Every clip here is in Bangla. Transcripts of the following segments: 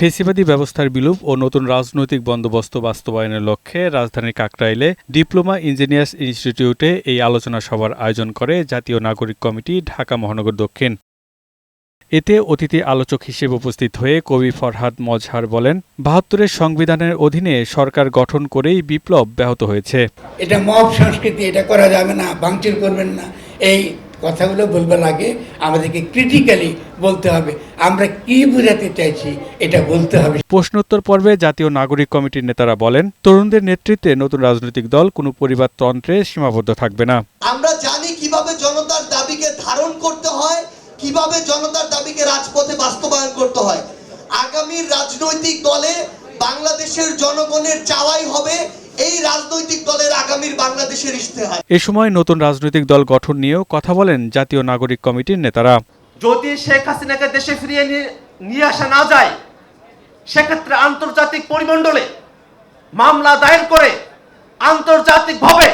ফেসিবাদী ব্যবস্থার বিলোপ ও নতুন রাজনৈতিক বন্দোবস্ত বাস্তবায়নের লক্ষ্যে রাজধানীর কাকরাইলে ডিপ্লোমা ইঞ্জিনিয়ার্স ইনস্টিটিউটে এই আলোচনা সভার আয়োজন করে জাতীয় নাগরিক কমিটি ঢাকা মহানগর দক্ষিণ। এতে অতিথি আলোচক হিসেবে উপস্থিত হয়ে কবি ফরহাদ মজহার বলেন, বাহাত্তরের সংবিধানের অধীনে সরকার গঠন করেই বিপ্লব ব্যাহত হয়েছে। এটা মব সংস্কৃতি, এটা করা যাবে না, ভাঙচুর করবেন না। এই কথাগুলো বলবার আগে আমাদেরকে ক্রিটিক্যালি বলতে হবে। আমরা কি বোঝাতে চাইছি এটা বলতে হবে। প্রশ্নোত্তর পর্বে জাতীয় নাগরিক কমিটির নেতারা বলেন তরুণদের নেতৃত্বে নতুন রাজনৈতিক দল কোনো পরিবারতন্ত্রে সীমাবদ্ধ থাকবে না। আমরা জানি কীভাবে জনতার দাবিকে ধারণ করতে হয় কীভাবে জনতার দাবিকে রাজপথে বাস্তবায়ন করতে হয়। আগামীর রাজনৈতিক দলে বাংলাদেশের জনগণের চাওয়াই হবে এই রাজনৈতিক দলের আগামীর ইশতেহার এ সময় নতুন রাজনৈতিক দল গঠন নিয়েও কথা বলেন জাতীয় নাগরিক কমিটির নেতারা। যদি শেখ হাসিনাকে দেশে ফিরিয়ে নিয়ে- আসা না যায় সেক্ষেত্রে আন্তর্জাতিক পরিমণ্ডলে মামলা দায়ের করে আন্তর্জাতিকভাবে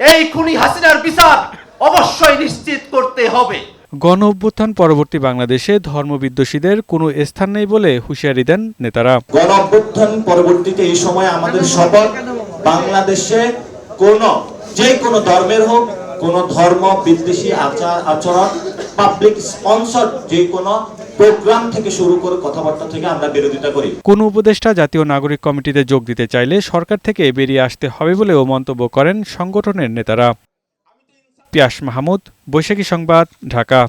এই খুনি হাসিনার বিচার অবশ্যই নিশ্চিত করতে হবে। গণ অভ্যুত্থান পরবর্তী বাংলাদেশে ধর্ম ধর্মবিদ্বেষীদের কোনো স্থান নেই বলে হুঁশিয়ারি দেন নেতারা। গণ অভ্যুত্থান পরবর্তীতে এই সময় আমাদের শপথ বাংলাদেশে কোন যে কোনো ধর্মের হোক, কোন ধর্ম, বিদ্বেষী আচার, আচরণ পাবলিক স্পন্সর যে কোনো প্রোগ্রাম থেকে শুরু করে কথাবার্তা থেকে আমরা বিরোধিতা করি। কোন উপদেষ্টা জাতীয় নাগরিক কমিটিতে যোগ দিতে চাইলে সরকার থেকে বেরিয়ে আসতে হবে বলেও মন্তব্য করেন সংগঠনের নেতারা। পিয়াস মাহমুদ, বৈশাখী সংবাদ, ঢাকা।